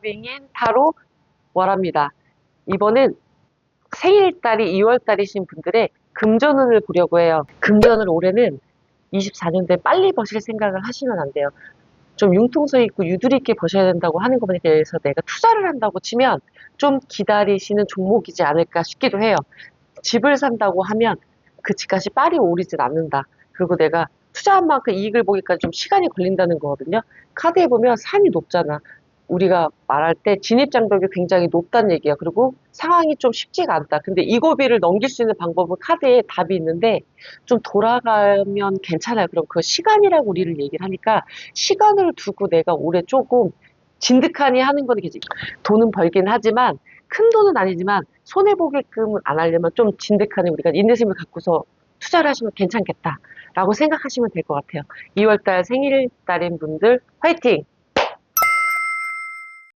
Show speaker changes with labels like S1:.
S1: 러빙인 타로 월합니다. 이번엔 생일달이 2월달이신 분들의 금전운을 보려고 해요. 금전을 올해는 24년도에 빨리 버실 생각을 하시면 안 돼요. 좀 융통성 있고 유두리 있게 버셔야 된다고 하는 것에 대해서 내가 투자를 한다고 치면 좀 기다리시는 종목이지 않을까 싶기도 해요. 집을 산다고 하면 그 집값이 빨리 오르진 않는다. 그리고 내가 투자한 만큼 이익을 보기까지 좀 시간이 걸린다는 거거든요. 카드에 보면 산이 높잖아. 우리가 말할 때 진입장벽이 굉장히 높다는 얘기야. 그리고 상황이 좀 쉽지가 않다. 근데 이 고비를 넘길 수 있는 방법은 카드에 답이 있는데 좀 돌아가면 괜찮아요. 그럼 그 시간이라고 우리를 얘기를 하니까 시간을 두고 내가 올해 조금 진득하니 하는 거는 괜찮 돈은 벌긴 하지만 큰 돈은 아니지만 손해보게끔은 안 하려면 좀 진득하니 우리가 인내심을 갖고서 투자를 하시면 괜찮겠다라고 생각하시면 될 것 같아요. 2월달 생일달인 분들 화이팅!